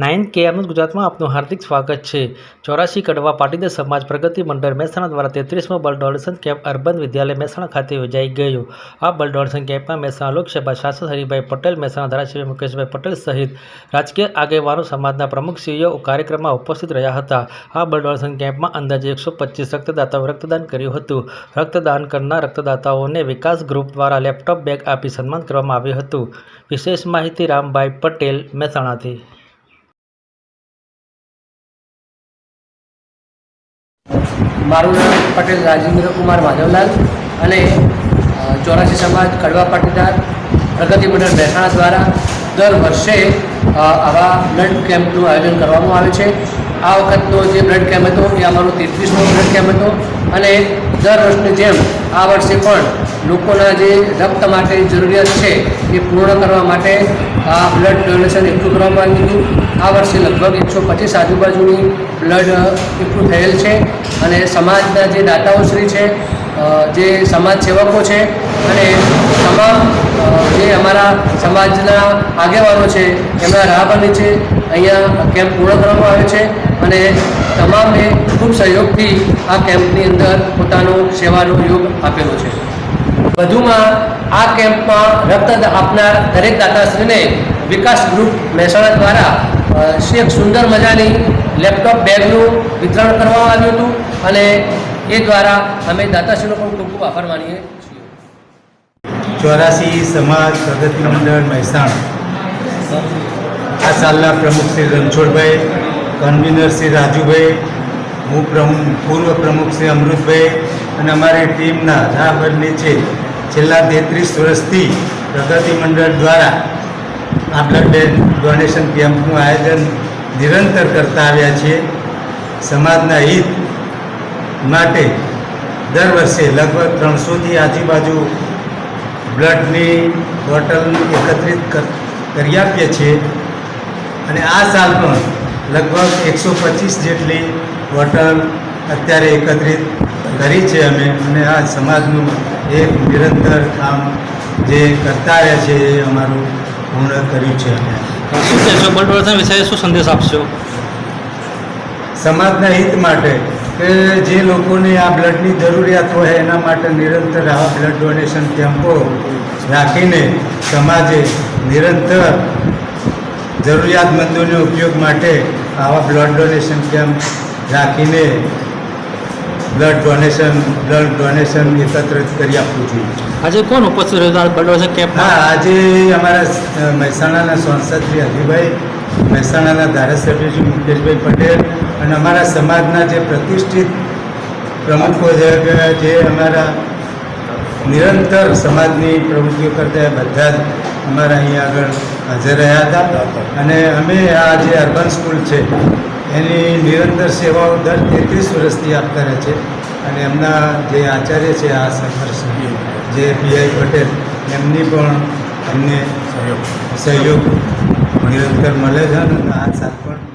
Nine KM ગુજરાતમાં આપનું હાર્દિક સ્વાગત છે. ચોરાશી કડવા પાટીદાર સમાજ પ્રગતિ મંડળ મહેસાણા દ્વારા તેત્રીસમો blood donation camp urban Vidyalaya Mehsana ખાતે યોજાઈ ગયો. આ બ્લડ ડોનેશન કેમ્પમાં મહેસાણા લોકસભા સાંસદ હરિભાઈ પટેલ, મહેસાણા ધારાસભ્ય મુકેશભાઈ પટેલ સહિત રાજકીય આગેવાનો સમાજના પ્રમુખશ્રીઓ કાર્યક્રમમાં ઉપસ્થિત રહ્યા હતા. આ બ્લડ ડોનેશન કેમ્પમાં અંદાજે એકસો પચીસ રક્તદાતાઓ રક્તદાન કર્યું હતું. રક્તદાન કરનાર રક્તદાતાઓને વિકાસ ગ્રુપ દ્વારા લેપટોપ બેગ આપી સન્માન કરવામાં આવ્યું હતું. વિશેષ માહિતી રામભાઈ પટેલ, મહેસાણાથી. મારું નામ પટેલ રાજેન્દ્ર કુમાર માધવલાલ અને ચોરાસી સમાજ કડવા પાટીદાર પ્રગતિ મંડળ મહેસાણા દ્વારા દર વર્ષે આવા બ્લડ કેમ્પનું આયોજન કરવામાં આવે છે. આ વખતનો જે બ્લડ કેમ્પ હતો એ અમારો તેત્રીસમો બ્લડ કેમ્પ હતો અને દર વર્ષની જેમ આ વર્ષે પણ લોકોના જે રક્ત માટે જરૂરિયાત છે, એ પૂર્ણ કરવા માટે આ બ્લડ ડોનેશન એકઠું કરવામાં આવ્યું હતું આ વર્ષે લગભગ એકસો પચીસ આજુબાજુની બ્લડ એકઠું થયેલ છે. અને સમાજના જે દાતાઓશ્રી છે જે સમાજ સેવકો છે, અને તમામ જે અમારા સમાજના આગેવાનો છે, એમના રાહ નીચે અહીંયા કેમ્પ પૂર્ણ કરવામાં આવ્યો છે. અને તમામે ખૂબ સહયોગથી આ કેમ્પની અંદર પોતાનો સેવાનો યોગ આપેલો છે. વધુમાં આ કેમ્પમાં રક્તદાન આપનાર દરેક દાતાશ્રીને વિકાસ ગ્રુપ મહેસાણા દ્વારા શ્રી એક સુંદર મજાની લેપટોપ બેગનું વિતરણ કરવામાં આવ્યું હતું અને એ દ્વારા અમે દાતાશ્રીનો પણ ખૂબ ખૂબ આભાર માનીએ છીએ. ચોરાસી સમાજ પ્રગતિ મંડળ મહેસાણા. આ સાલના પ્રમુખ શ્રી રણછોડભાઈ, કન્વીનર શ્રી રાજુભાઈ, હું પ્રમુખ, પૂર્વ પ્રમુખ શ્રી અમૃતભાઈ અને અમારી ટીમના રાહબર નીચે છેલ્લા તેત્રીસ વર્ષથી પ્રગતિ મંડળ દ્વારા આ બ્લડ ડોનેશન કેમ્પનું આયોજન નિરંતર કરતા આવ્યા છીએ. સમાજના હિત માટે દર વર્ષે લગભગ ત્રણસોથી આજુબાજુ બ્લડની બોટલ એકત્રિત કરી આપીએ છીએ. અને આ સાલ પણ લગભગ એકસો પચીસ જેટલી બોટલ અત્યારે એકત્રિત કરી છે અમે અને આ સમાજનું એક નિરંતર કામ જે કરતા રહે છે એ અમારું પૂર્ણ કર્યું છે અમે. શું કહેશો બ્લડ વિશે શું સંદેશ આપશો? સમાજના હિત માટે કે જે લોકોને આ બ્લડની જરૂરિયાત હોય એના માટે નિરંતર આવા બ્લડ ડોનેશન કેમ્પો રાખીને સમાજે નિરંતર જરૂરિયાતમંદોને ઉપયોગ માટે આવા બ્લડ ડોનેશન કેમ્પ રાખીને બ્લડ ડોનેશન બ્લડ ડોનેશન એકત્રિત કરી આપવું જોઈએ. આજે કોણ ઉપસ્થિત રહ્યું? બ્લડ ડોનેશન હા આજે અમારા મહેસાણાના સાંસદ શ્રી હરિભાઈ મહેસાણાના ધારાસભ્ય શ્રી મુકેશભાઈ પટેલ અને અમારા સમાજના જે પ્રતિષ્ઠિત પ્રમુખો છે કે જે અમારા નિરંતર સમાજની પ્રવૃત્તિઓ કરતા બધા જ અમારા અહીંયા આગળ હાજર રહ્યા હતા. અને અમે આ જે અર્બન સ્કૂલ છે એની નિરંતર સેવાઓ દર તેત્રીસ વર્ષથી આપતા રહે છે અને એમના જે આચાર્ય છે આ સફર જે પીઆઈ પટેલ એમની પણ અમને સહયોગ. નિરંતર મળે છે અને આ સાથ પણ